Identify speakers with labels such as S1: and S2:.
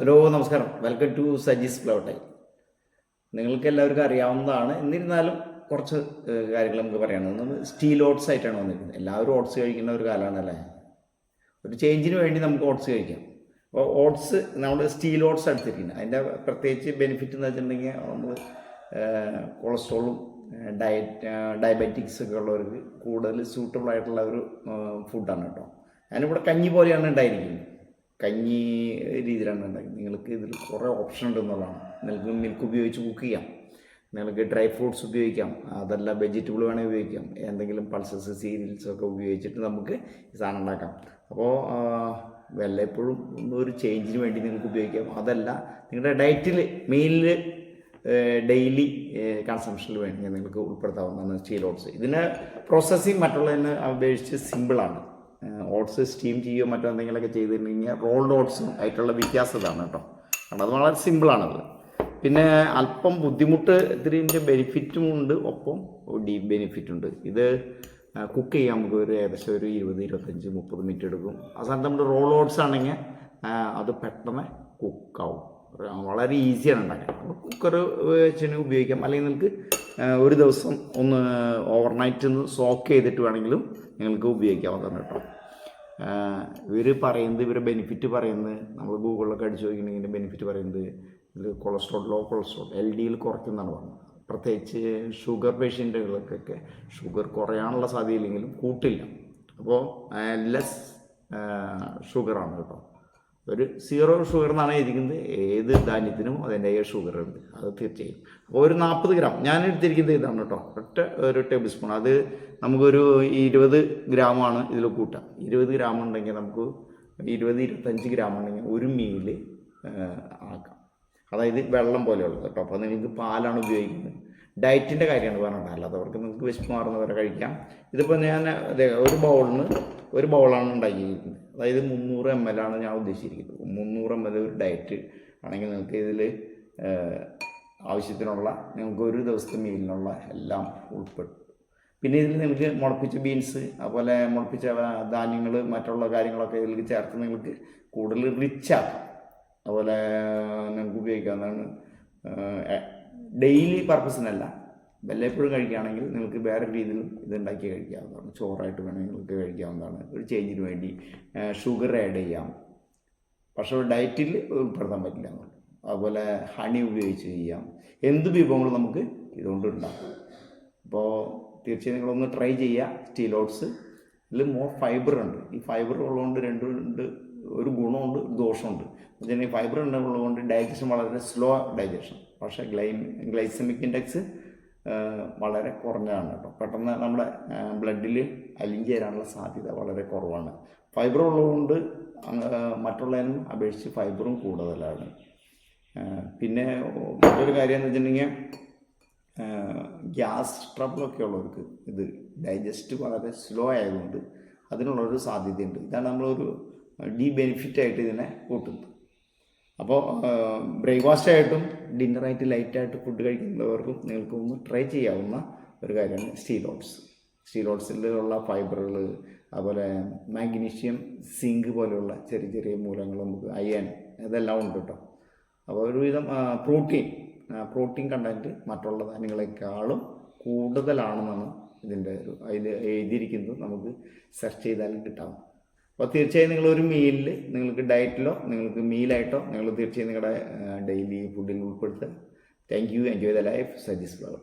S1: Hello നമസ്കാരം. Welcome to Saji's പ്ലോട്ടൈ നിങ്ങൾക്ക് എല്ലാവർക്കും അറിയാവുന്നതാണ്. എന്നിരുന്നാലും കുറച്ച് കാര്യങ്ങൾ നമുക്ക് പറയാനുള്ളത് നമ്മൾ സ്റ്റീൽ ഓട്സ് ആയിട്ടാണ് വന്നിരിക്കുന്നത്. എല്ലാവരും ഓട്സ് കഴിക്കുന്ന ഒരു കാലമാണ് അല്ലേ ഒരു ചേഞ്ചിന് വേണ്ടി നമുക്ക് ഓട്സ് കഴിക്കാം. അപ്പോൾ ഓട്സ് നമ്മൾ സ്റ്റീൽ ഓട്സ് എടുത്തിരിക്കുന്നത്. അതിന്റെ പ്രത്യേകിച്ച് ബെനിഫിറ്റ് എന്ന് വെച്ചിട്ടുണ്ടെങ്കിൽ നമ്മൾ കൊളസ്ട്രോളും ഡയറ്റ് ഡയബറ്റിക്സ് ഒക്കെ ഉള്ളവർക്ക് കൂടുതൽ സൂട്ടബിൾ ആയിട്ടുള്ള ഒരു ഫുഡാണ് കേട്ടോ. ഞാനിവിടെ കഞ്ഞി പോലെയാണ് ഉണ്ടായിരിക്കുന്നത്. കഞ്ഞി രീതിയിലാണ് ഉണ്ടാക്കുന്നത് നിങ്ങൾക്ക് ഇതിൽ കുറേ ഓപ്ഷൻ ഉണ്ടെന്നുള്ളതാണ് നിങ്ങൾക്ക് മിൽക്ക് ഉപയോഗിച്ച് കുക്ക് ചെയ്യാം. നിങ്ങൾക്ക് ഡ്രൈ ഫ്രൂട്ട്സ് ഉപയോഗിക്കാം. അതല്ല വെജിറ്റബിൾ വേണമെങ്കിൽ ഉപയോഗിക്കാം. എന്തെങ്കിലും പൾസസ് സീരിയൽസ് ഒക്കെ ഉപയോഗിച്ചിട്ട് നമുക്ക് ഈ സാധനം ഉണ്ടാക്കാം. അപ്പോൾ വല്ലപ്പോഴും ഒരു ചേഞ്ചിന് വേണ്ടി നിങ്ങൾക്ക് ഉപയോഗിക്കാം. അതല്ല നിങ്ങളുടെ ഡയറ്റിൽ മീലിൽ ഡെയിലി കൺസംഷനിൽ വേണമെങ്കിൽ നിങ്ങൾക്ക് ഉൾപ്പെടുത്താവുന്നതാണ് സ്റ്റീൽ ഓട്സ് ഇതിന് പ്രോസസ്സിങ് മറ്റുള്ളതിനെ അപേക്ഷിച്ച് സിമ്പിളാണ് ഓട്സ് സ്റ്റീം ചെയ്യുകയോ മറ്റോ എന്തെങ്കിലുമൊക്കെ ചെയ്തിട്ടുണ്ടെങ്കിൽ റോൾഡ് ഓട്സും ആയിട്ടുള്ള വ്യത്യാസം ഇതാണ് കേട്ടോ. കാരണം അത് വളരെ സിമ്പിളാണത്. പിന്നെ അല്പം ബുദ്ധിമുട്ട് ഇതിന്റെ ബെനിഫിറ്റും ഉണ്ട്. ഒപ്പം ഡീപ്പ് ബെനിഫിറ്റ് ഉണ്ട്. ഇത് കുക്ക് ചെയ്യാൻ നമുക്ക് ഒരു ഏകദേശം ഒരു ഇരുപത് ഇരുപത്തഞ്ച് മുപ്പത് മിനിറ്റ് എടുക്കും. ആ സ്ഥാനത്ത് നമ്മുടെ റോൾ ഓട്സ് ആണെങ്കിൽ അത് പെട്ടെന്ന് കുക്കാവും. വളരെ ഈസിയാണ് ഉണ്ടാക്കാൻ. കുക്കർ വെച്ചിന് ഉപയോഗിക്കാം. അല്ലെങ്കിൽ നിങ്ങൾക്ക് ഒരു ദിവസം ഒന്ന് ഓവർനൈറ്റ് ഒന്ന് സോക്ക് ചെയ്തിട്ട് വേണമെങ്കിലും നിങ്ങൾക്ക് ഉപയോഗിക്കാവുന്നതാണ് കേട്ടോ. ഇവർ പറയുന്നത് ഇവരുടെ ബെനിഫിറ്റ് പറയുന്നത് നമ്മൾ ഗൂഗിളിലൊക്കെ അടിച്ച് നോക്കിയിട്ടുണ്ടെങ്കിൽ ബെനിഫിറ്റ് പറയുന്നത് ഇത് കൊളസ്ട്രോൾ ലോ കൊളസ്ട്രോൾ എൽ ഡിയിൽ കുറയ്ക്കുന്നതാണ് പറഞ്ഞത്. പ്രത്യേകിച്ച് ഷുഗർ പേഷ്യന്റുകൾക്കൊക്കെ ഷുഗർ കുറയാനുള്ള സാധ്യതയില്ലെങ്കിലും കൂട്ടില്ല. അപ്പോൾ ലെസ് ഷുഗറാണ് കേട്ടോ. ഒരു സീറോ ഷുഗർ എന്നാണ് എഴുതിക്കുന്നത് ഏത് ധാന്യത്തിനും അതിന്റെ ഷുഗർ ഉണ്ട്. അത് തീർച്ചയായും. അപ്പോൾ ഒരു നാൽപ്പത് ഗ്രാം. ഞാൻ എടുത്തിരിക്കുന്നത് ഇതാണ് കേട്ടോ. ഒറ്റ ഒരു ടേബിൾ സ്പൂൺ അത് നമുക്കൊരു ഇരുപത് ഗ്രാമാണ് ഇതിൽ കൂട്ടാം. ഇരുപത് ഗ്രാം ഉണ്ടെങ്കിൽ നമുക്ക് ഇരുപത് ഇരുപത്തഞ്ച് ഗ്രാം ഉണ്ടെങ്കിൽ ഒരു മീൽ ആക്കാം. അതായത് വെള്ളം പോലെയുള്ളത് കേട്ടോ. അപ്പോൾ നിങ്ങൾക്ക് പാലാണ് ഉപയോഗിക്കുന്നത്. ഡയറ്റിന്റെ കാര്യമാണ് പറഞ്ഞത്. അല്ലാത്തവർക്ക് നിങ്ങൾക്ക് വിശപ്പ് മാറുന്നവരെ കഴിക്കാം. ഇതിപ്പോൾ ഞാൻ ഒരു ബൗളിന് ഒരു ബൗളാണ് ഉണ്ടാക്കിയിരിക്കുന്നത്. അതായത് മുന്നൂറ് എം എൽ ആണ് ഞാൻ ഉദ്ദേശിച്ചിരിക്കുന്നത്. മുന്നൂറ് എം എൽ ഒരു ഡയറ്റ് ആണെങ്കിൽ നിങ്ങൾക്ക് ഇതിൽ ആവശ്യത്തിനുള്ള നിങ്ങൾക്ക് ഒരു ദിവസത്തെ മീലിനുള്ള എല്ലാം ഉൾപ്പെടും പിന്നെ ഇതിൽ നിങ്ങൾക്ക് മുളപ്പിച്ച ബീൻസ് അതുപോലെ മുളപ്പിച്ച ധാന്യങ്ങൾ മറ്റുള്ള കാര്യങ്ങളൊക്കെ ഇതിൽ ചേർത്ത് നിങ്ങൾക്ക് കൂടുതൽ റിച്ചാക്കാം അതുപോലെ നിങ്ങൾക്ക് ഉപയോഗിക്കാവുന്നതാണ് ഡെയിലി പർപ്പസിനല്ല. വല്ലപ്പോഴും കഴിക്കുകയാണെങ്കിൽ നിങ്ങൾക്ക് വേറെ രീതിയിലും ഇത് ഉണ്ടാക്കി കഴിക്കാവുന്നതാണ്. ചോറായിട്ട് വേണമെങ്കിൽ നിങ്ങൾക്ക് കഴിക്കാവുന്നതാണ്. ഒരു ചേഞ്ചിന് വേണ്ടി ഷുഗർ ആഡ് ചെയ്യാം. പക്ഷേ ഡയറ്റിൽ ഉൾപ്പെടുത്താൻ പറ്റില്ല എന്നുള്ളൂ അതുപോലെ ഹണി ഉപയോഗിച്ച് ചെയ്യാം. എന്ത് വിഭവങ്ങളും നമുക്ക് ഇതുകൊണ്ട് ഉണ്ടാക്കാം. അപ്പോൾ തീർച്ചയായും നിങ്ങളൊന്ന് ട്രൈ ചെയ്യുക. Steel oats. ഇതിൽ മോർ ഫൈബർ ഉണ്ട്. ഈ ഫൈബർ ഉള്ളതുകൊണ്ട് രണ്ടും ഉണ്ട് ഒരു ഗുണമുണ്ട് ദോഷമുണ്ട് ദോഷമുണ്ട്. വെച്ചാൽ ഫൈബർ ഉള്ളതുകൊണ്ട് ഡൈജഷൻ വളരെ സ്ലോ ഡൈജഷൻ പക്ഷേ ഗ്ലൈ ഗ്ലൈസമിക് ഇൻഡെക്സ് വളരെ കുറഞ്ഞതാണ് കേട്ടോ. പെട്ടെന്ന് നമ്മുടെ ബ്ലഡിൽ അലിഞ്ഞ് ചേരാനുള്ള സാധ്യത വളരെ കുറവാണ്. ഫൈബർ ഉള്ളതുകൊണ്ട് മറ്റുള്ളതിനും അപേക്ഷിച്ച് ഫൈബറും കൂടുതലാണ്. പിന്നെ മറ്റൊരു കാര്യം എന്ന് വെച്ചിട്ടുണ്ടെങ്കിൽ ഗ്യാസ് ട്രബിളൊക്കെ ഉള്ളവർക്ക് ഇത് ഡൈജസ്റ്റ് വളരെ സ്ലോ ആയതുകൊണ്ട് അതിനുള്ളൊരു സാധ്യതയുണ്ട്. ഇതാണ് നമ്മളൊരു ഡി ബെനിഫിറ്റ് ആയിട്ട് ഇതിനെ കൂട്ടുന്നത്. അപ്പോൾ ബ്രേക്ക്ഫാസ്റ്റ് ആയിട്ടും ഡിന്നറായിട്ട് ലൈറ്റായിട്ട് ഫുഡ് കഴിക്കുന്നവർക്കും നിങ്ങൾക്ക് ഒന്ന് ട്രൈ ചെയ്യാവുന്ന ഒരു കാര്യമാണ് സ്റ്റീൽ ഓട്സിലുള്ള ഫൈബറുകൾ അതുപോലെ മാഗ്നീഷ്യം സിങ്ക് പോലെയുള്ള ചെറിയ ചെറിയ മൂലങ്ങൾ നമുക്ക് അയൺ ഇതെല്ലാം ഉണ്ട് കേട്ടോ. അപ്പോൾ ഒരുവിധം പ്രോട്ടീൻ പ്രോട്ടീൻ കണ്ടന്റ് മറ്റുള്ള ധാന്യങ്ങളെക്കാളും കൂടുതലാണെന്നാണ് ഇതിന്റെ ഒരു അതിൽ എഴുതിയിരിക്കുന്നത് നമുക്ക് സെർച്ച് ചെയ്താലും കിട്ടാം അപ്പോൾ തീർച്ചയായും നിങ്ങൾ ഒരു മീലിൽ നിങ്ങൾക്ക് ഡയറ്റിലോ നിങ്ങൾക്ക് മീലായിട്ടോ നിങ്ങൾ തീർച്ചയായും നിങ്ങളുടെ ഡെയിലി ഫുഡിൽ ഉൾപ്പെടുത്തുക. Thank you enjoy the life Saji's flower